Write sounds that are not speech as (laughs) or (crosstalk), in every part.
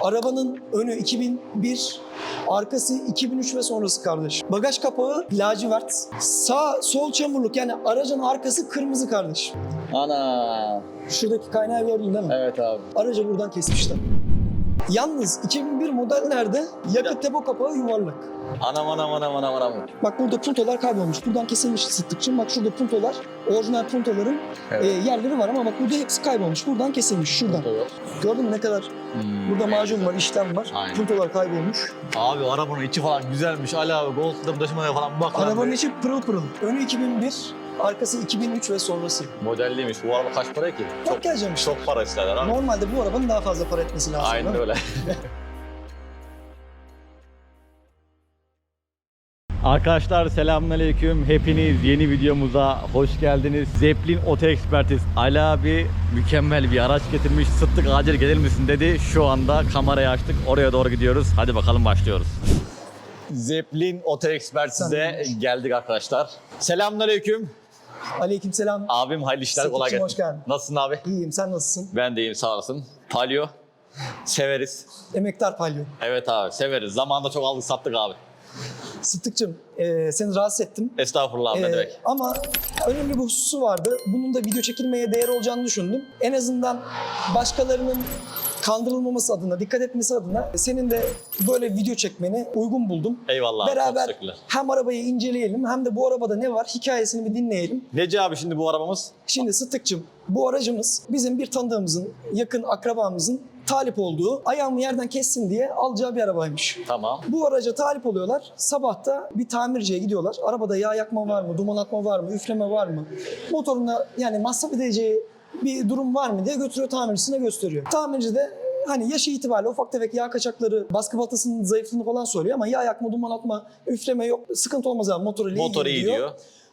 Arabanın önü 2001, arkası 2003 ve sonrası kardeş. Bagaj kapağı lacivert. Sağ sol çamurluk yani aracın arkası kırmızı kardeş. Ana. Şuradaki kaynağı gördün değil mi? Evet abi. Aracı buradan kesmişler. Yalnız 2001 modellerde yakıt depo kapağı yuvarlak. Anam anam anam anam anam. Bak burada puntolar kaybolmuş. Buradan kesilmiş sıttıkçım. Bak şurada puntolar, orijinal puntoların Evet. e, yerleri var ama bak burada hepsi kaybolmuş. Buradan kesilmiş şuradan. Punto yok. Gördün mü ne kadar Hmm, burada evet. macun var, işlem var. Aynen. Puntolar kaybolmuş. Abi arabanın içi falan güzelmiş. Ali abi Gold'da taşımaya falan bak. Arabanın içi pırıl pırıl. Önü 2001, arkası 2003 ve sonrası. Modelliymiş. Bu araba kaç para ki? Çok geleceğim işte. Çok para isterler abi. Normalde bu arabanın daha fazla para etmesi lazım. Aynen öyle. (laughs) Arkadaşlar selamünaleyküm. Hepiniz yeni videomuza hoş geldiniz. Zeppelin Oto Ekspertiz Ali abi mükemmel bir araç getirmiş. Sıttık acil gelir misin dedi. Şu anda kamerayı açtık. Oraya doğru gidiyoruz. Hadi bakalım başlıyoruz. Zeppelin Oto Ekspertiz'e geldik arkadaşlar. Selamünaleyküm. Aleykümselam. Abim hayırlı işler kolay gelsin. hoş geldin. Nasılsın abi? İyiyim, sen nasılsın? Ben de iyiyim sağ olasın. Palio. Severiz. Emektar Palyo. Evet abi severiz. Zamanında çok aldık sattık abi. Sıddıkçım, e, seni rahatsız ettim. Estağfurullah abi ne Ee, demek. ama önemli bir hususu vardı. Bunun da video çekilmeye değer olacağını düşündüm. En azından başkalarının kandırılmaması adına, dikkat etmesi adına senin de böyle video çekmeni uygun buldum. Eyvallah Beraber hem arabayı inceleyelim hem de bu arabada ne var hikayesini bir dinleyelim. Neci abi şimdi bu arabamız? Şimdi Sıtıkçım bu aracımız bizim bir tanıdığımızın, yakın akrabamızın talip olduğu ayağımı yerden kessin diye alacağı bir arabaymış. Tamam. Bu araca talip oluyorlar. Sabahta bir tamirciye gidiyorlar. Arabada yağ yakma var mı, duman atma var mı, üfleme var mı? Motorunda yani masraf edeceği bir durum var mı diye götürüyor tamircisine gösteriyor. Tamirci de hani yaşı itibariyle ufak tefek yağ kaçakları, baskı baltasının zayıflığını falan söylüyor ama yağ yakma, duman atma, üfleme yok. Sıkıntı olmaz abi motor ile Motor iyi diyor. diyor.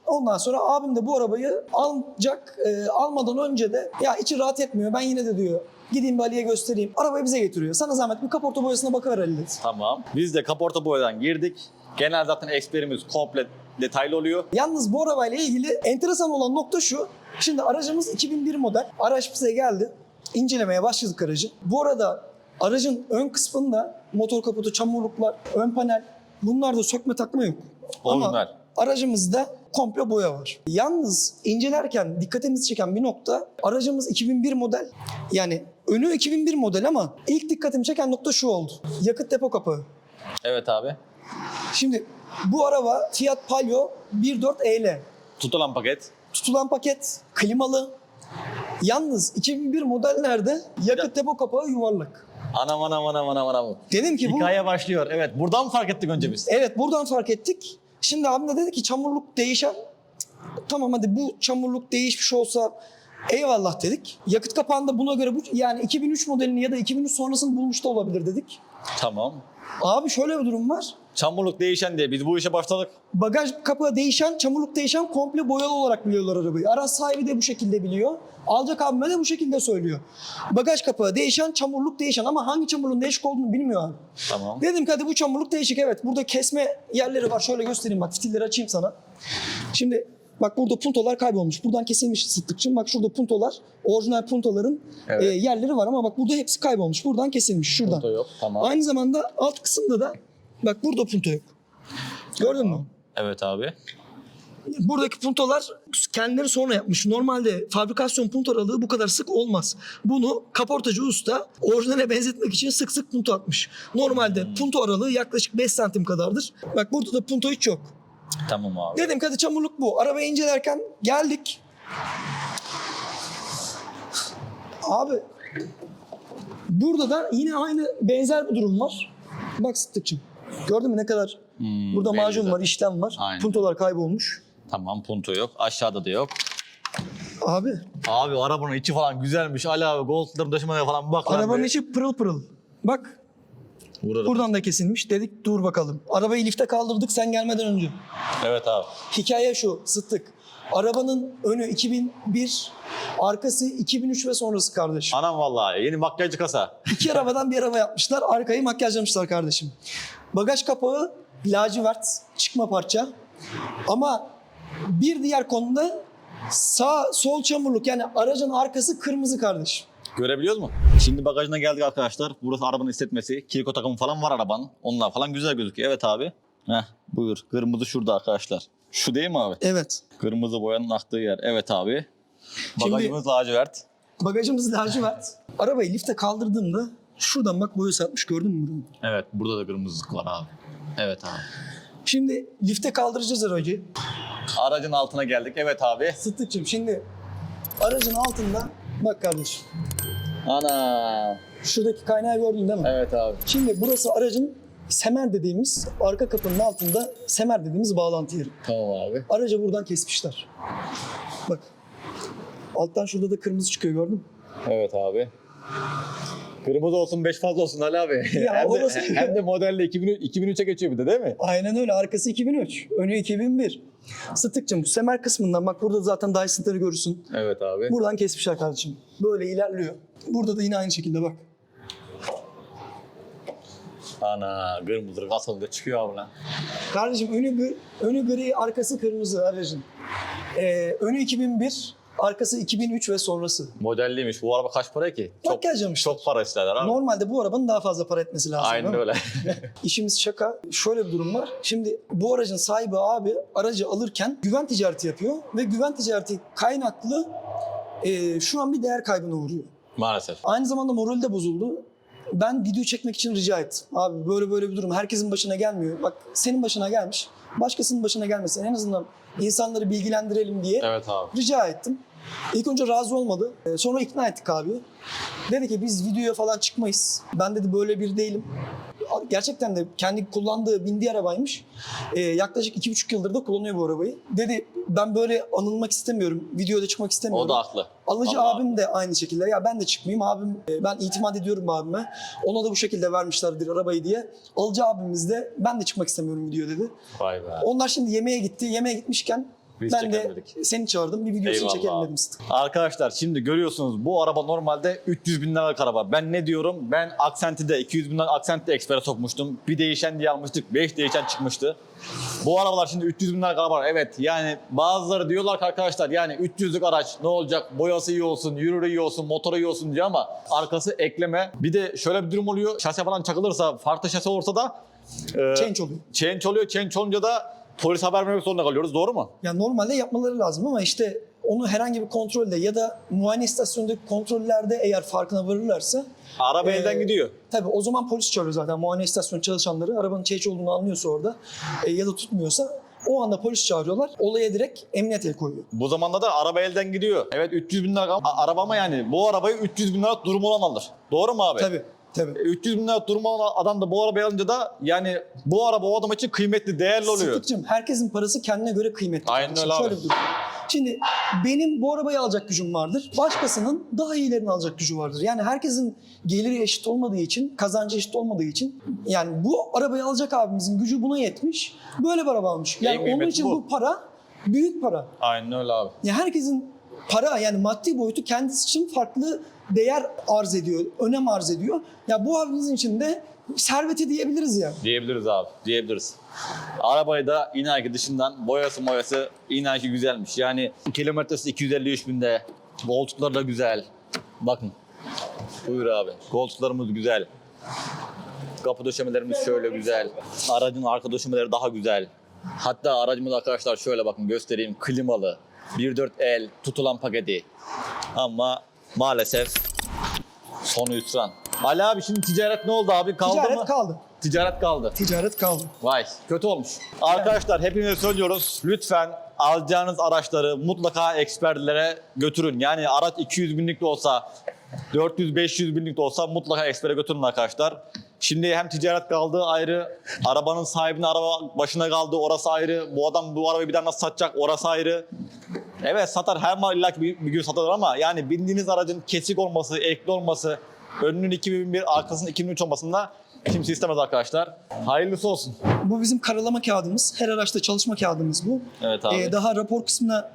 Ondan sonra abim de bu arabayı alacak, e, almadan önce de ya içi rahat etmiyor ben yine de diyor gideyim bir Ali'ye göstereyim. Arabayı bize getiriyor. Sana zahmet bir kaporta boyasına bakıver Ali dedi. Tamam. Biz de kaporta boyadan girdik. Genel zaten eksperimiz komple detaylı oluyor. Yalnız bu arabayla ilgili enteresan olan nokta şu. Şimdi aracımız 2001 model. Araç bize geldi. İncelemeye başladık aracı. Bu arada aracın ön kısmında motor kaputu, çamurluklar, ön panel bunlarda sökme takma yok. Orijinal. Ama aracımızda komple boya var. Yalnız incelerken dikkatimizi çeken bir nokta aracımız 2001 model. Yani önü 2001 model ama ilk dikkatimi çeken nokta şu oldu. Yakıt depo kapağı. Evet abi. Şimdi bu araba Fiat Palio 1.4 EL. Tutulan paket. Tutulan paket, klimalı. Yalnız 2001 modellerde yakıt depo kapağı yuvarlak. Anam anam anam anam anam. Dedim ki bu... Hikaye başlıyor. Evet buradan fark ettik önce biz? Evet buradan fark ettik. Şimdi abim de dedi ki çamurluk değişen. Tamam hadi bu çamurluk değişmiş olsa eyvallah dedik. Yakıt kapağında buna göre bu yani 2003 modelini ya da 2003 sonrasını bulmuş da olabilir dedik. Tamam. Abi şöyle bir durum var. Çamurluk değişen diye biz bu işe başladık. Bagaj kapağı değişen, çamurluk değişen komple boyalı olarak biliyorlar arabayı. Araç sahibi de bu şekilde biliyor. Alacak abime de bu şekilde söylüyor. Bagaj kapağı değişen, çamurluk değişen ama hangi çamurluğun değişik olduğunu bilmiyor abi. Tamam. Dedim ki hadi bu çamurluk değişik evet. Burada kesme yerleri var. Şöyle göstereyim bak fitilleri açayım sana. Şimdi bak burada puntolar kaybolmuş. Buradan kesilmiş sıttıkçım. Bak şurada puntolar, orijinal puntoların Evet. e, yerleri var ama bak burada hepsi kaybolmuş. Buradan kesilmiş şuradan. Punto yok. Tamam. Aynı zamanda alt kısımda da bak burada punto yok. Gördün mü? Evet abi. Buradaki puntolar kendileri sonra yapmış. Normalde fabrikasyon punto aralığı bu kadar sık olmaz. Bunu kaportacı usta orijinale benzetmek için sık sık punto atmış. Normalde punto aralığı yaklaşık 5 santim kadardır. Bak burada da punto hiç yok. Tamam abi. Dedim ki hadi çamurluk bu. Arabayı incelerken geldik. Abi burada da yine aynı benzer bir durum var. Bak Sıddıkçım. Gördün mü ne kadar Hmm, burada macun var, işlem var. Aynen. Puntolar kaybolmuş. Tamam punto yok. Aşağıda da yok. Abi Abi arabanın içi falan güzelmiş. Ali abi Gold'da taşımaya falan bak. lan arabanın be. içi pırıl pırıl. Bak Vurarım. buradan da kesilmiş. Dedik dur bakalım. Arabayı lifte kaldırdık sen gelmeden önce. Evet abi. Hikaye şu Sıddık. Arabanın önü 2001, arkası 2003 ve sonrası kardeş. Anam vallahi yeni makyajcı kasa. İki arabadan bir araba yapmışlar. Arkayı makyajlamışlar kardeşim. Bagaj kapağı lacivert çıkma parça. Ama bir diğer konuda sağ sol çamurluk yani aracın arkası kırmızı kardeş. Görebiliyor mu? Şimdi bagajına geldik arkadaşlar. Burası arabanın hissetmesi. Kirko takımı falan var arabanın. Onlar falan güzel gözüküyor. Evet abi. Heh buyur. Kırmızı şurada arkadaşlar. Şu değil mi abi? Evet. Kırmızı boyanın aktığı yer. Evet abi. Şimdi- Bagajımız lacivert. Bagajımız lacivert. Arabayı lifte kaldırdığımda şuradan bak boya satmış gördün mü bunu? Evet burada da kırmızılık var abi. Evet abi. Şimdi lifte kaldıracağız aracı. Aracın altına geldik. Evet abi. Sıttıkçım şimdi aracın altında bak kardeşim. Ana. Şuradaki kaynağı gördün değil mi? Evet abi. Şimdi burası aracın semer dediğimiz arka kapının altında semer dediğimiz bağlantı yeri. Tamam abi. Aracı buradan kesmişler. Bak. Alttan şurada da kırmızı çıkıyor gördün mü? Evet abi. Kırmızı olsun 5 fazla olsun Ali abi. Ya (laughs) hem, de, orası- hem de modelde 2003, 2003'e geçiyor bir de değil mi? Aynen öyle. Arkası 2003. Önü 2001. Sıtıkçım bu semer kısmından bak burada zaten Dyson'ları görürsün. Evet abi. Buradan kesmişler kardeşim. Böyle ilerliyor. Burada da yine aynı şekilde bak. Ana kırmızı kasıldı çıkıyor abi lan. Kardeşim önü, önü gri, arkası kırmızı aracın. Ee, önü 2001, arkası 2003 ve sonrası. Modelliymiş. Bu araba kaç para ki? Çok, işte. çok para isterler abi. Normalde bu arabanın daha fazla para etmesi lazım. Aynen öyle. (laughs) İşimiz şaka. Şöyle bir durum var. Şimdi bu aracın sahibi abi aracı alırken güven ticareti yapıyor ve güven ticareti kaynaklı e, şu an bir değer kaybına uğruyor. Maalesef. Aynı zamanda morali de bozuldu. Ben video çekmek için rica ettim. Abi böyle böyle bir durum herkesin başına gelmiyor. Bak senin başına gelmiş. Başkasının başına gelmesin. En azından insanları bilgilendirelim diye Evet abi. rica ettim. İlk önce razı olmadı. Ee, Sonra ikna ettik abi. Dedi ki biz videoya falan çıkmayız. Ben dedi böyle bir değilim. Gerçekten de kendi kullandığı, bindiği arabaymış. Ee, yaklaşık iki buçuk yıldır da kullanıyor bu arabayı. Dedi ben böyle anılmak istemiyorum. Videoda çıkmak istemiyorum. O da haklı. Alıcı Allah. abim de aynı şekilde. Ya ben de çıkmayayım abim. e, Ben itimat ediyorum abime. Ona da bu şekilde vermişlerdir arabayı diye. Alıcı abimiz de ben de çıkmak istemiyorum video dedi. Vay be. Onlar şimdi yemeğe gitti. Yemeğe gitmişken Biz ben de seni çağırdım. Bir videosunu Eyvallah çekelim dedim. Arkadaşlar şimdi görüyorsunuz bu araba normalde 300 bin liralık araba. Ben ne diyorum? Ben Accent'i 200 bin liralık Accent'i Expert'e sokmuştum. Bir değişen diye almıştık. 5 değişen çıkmıştı. Bu arabalar şimdi 300 bin liralık araba. Evet yani bazıları diyorlar ki arkadaşlar yani 300'lük araç ne olacak? Boyası iyi olsun, yürürü iyi olsun, motoru iyi olsun diye ama arkası ekleme. Bir de şöyle bir durum oluyor. Şase falan çakılırsa, farklı şase olursa da e, Change oluyor. change oluyor. Change olunca da polis haber vermek zorunda kalıyoruz. Doğru mu? Yani normalde yapmaları lazım ama işte onu herhangi bir kontrolde ya da muayene istasyonundaki kontrollerde eğer farkına varırlarsa Araba Ee, elden gidiyor. tabii o zaman polis çağırıyor zaten muayene istasyonu çalışanları arabanın çeyiç olduğunu anlıyorsa orada e, ya da tutmuyorsa o anda polis çağırıyorlar. Olaya direkt emniyet el koyuyor. Bu zamanda da araba elden gidiyor. Evet 300 bin lira araba ama yani bu arabayı 300 bin lira durum olan alır. Doğru mu abi? Tabii tabii. 300 bin lira durum olan adam da bu arabayı alınca da yani bu araba o adam için kıymetli, değerli oluyor. Sıtıkçım herkesin parası kendine göre kıymetli. Aynen kardeşim. öyle abi. Şöyle bir durum. Şimdi benim bu arabayı alacak gücüm vardır. Başkasının daha iyilerini alacak gücü vardır. Yani herkesin geliri eşit olmadığı için, kazancı eşit olmadığı için yani bu arabayı alacak abimizin gücü buna yetmiş. Böyle bir araba almış. Yani En onun için bu. bu. para büyük para. Aynen öyle abi. Yani herkesin para yani maddi boyutu kendisi için farklı değer arz ediyor, önem arz ediyor. Ya bu abimizin için de serveti diyebiliriz ya. Diyebiliriz abi, diyebiliriz. Arabayı da inan ki dışından boyası moyası inan ki güzelmiş. Yani kilometresi 253 binde. Koltukları da güzel. Bakın. Buyur abi. Koltuklarımız güzel. Kapı döşemelerimiz şöyle güzel. Aracın arka döşemeleri daha güzel. Hatta aracımız arkadaşlar şöyle bakın göstereyim. Klimalı. 1.4L tutulan paketi. Ama maalesef sonu hüsran. Ali abi şimdi ticaret ne oldu abi? Kaldı Ticaret mı? kaldı. Ticaret kaldı. Ticaret kaldı. Vay kötü olmuş. Arkadaşlar hepinize söylüyoruz. Lütfen alacağınız araçları mutlaka eksperlere götürün. Yani araç 200 binlik de olsa 400-500 binlik de olsa mutlaka ekspere götürün arkadaşlar. Şimdi hem ticaret kaldığı ayrı, arabanın sahibinin araba başına kaldı orası ayrı. Bu adam bu arabayı bir daha nasıl satacak orası ayrı. Evet satar her mal illa ki bir, bir gün satar ama yani bindiğiniz aracın kesik olması, ekli olması, önünün 2001, arkasının 2003 olmasında kimse istemez arkadaşlar. Hayırlısı olsun. Bu bizim karalama kağıdımız. Her araçta çalışma kağıdımız bu. Evet abi. Ee, daha rapor kısmına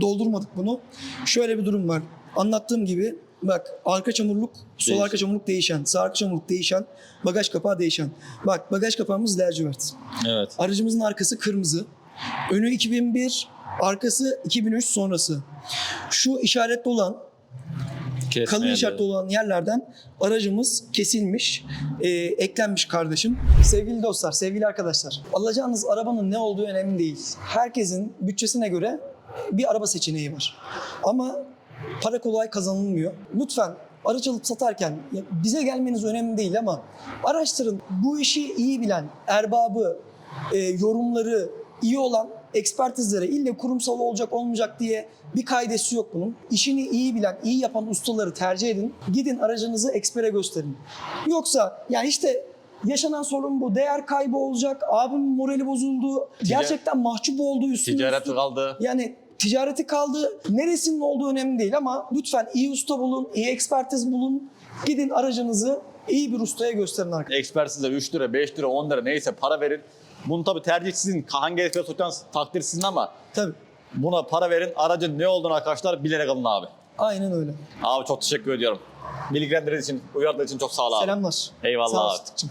doldurmadık bunu. Şöyle bir durum var. Anlattığım gibi bak arka çamurluk, sol Değiş- arka çamurluk değişen, sağ arka çamurluk değişen, bagaj kapağı değişen. Bak bagaj kapağımız lacivert. Evet. Aracımızın arkası kırmızı. Önü 2001, arkası 2003 sonrası. Şu işaretli olan Kesmeye kalın işaretli olan yerlerden aracımız kesilmiş, e, eklenmiş kardeşim. Sevgili dostlar, sevgili arkadaşlar, alacağınız arabanın ne olduğu önemli değil. Herkesin bütçesine göre bir araba seçeneği var. Ama para kolay kazanılmıyor. Lütfen araç alıp satarken bize gelmeniz önemli değil ama araştırın. Bu işi iyi bilen, erbabı, e, yorumları iyi olan ekspertizlere ille kurumsal olacak olmayacak diye bir kaidesi yok bunun. İşini iyi bilen, iyi yapan ustaları tercih edin. Gidin aracınızı ekspere gösterin. Yoksa yani işte yaşanan sorun bu. Değer kaybı olacak. Abimin morali bozuldu. Gerçekten mahcup oldu üstüne. Ticaret üstlük. kaldı. Yani ticareti kaldı. Neresinin olduğu önemli değil ama lütfen iyi usta bulun, iyi ekspertiz bulun. Gidin aracınızı iyi bir ustaya gösterin arkadaşlar. Ekspertize 3 lira, 5 lira, 10 lira neyse para verin. Bunu tabii tercih sizin. Hangi ekspert tutacağınız takdir sizin ama Tabii. buna para verin. Aracın ne olduğunu arkadaşlar bilerek alın abi. Aynen öyle. Abi çok teşekkür ediyorum. Bilgilendirdiğiniz için, uyardığınız için çok sağ ol abi. Selamlar. Eyvallah Sağ ol abi.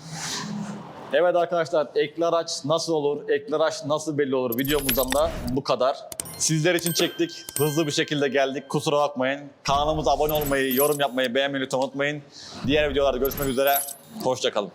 Evet arkadaşlar ekli araç nasıl olur, ekli araç nasıl belli olur videomuzdan da bu kadar. Sizler için çektik. Hızlı bir şekilde geldik. Kusura bakmayın. Kanalımıza abone olmayı, yorum yapmayı, beğenmeyi lütfen unutmayın. Diğer videolarda görüşmek üzere. Hoşçakalın.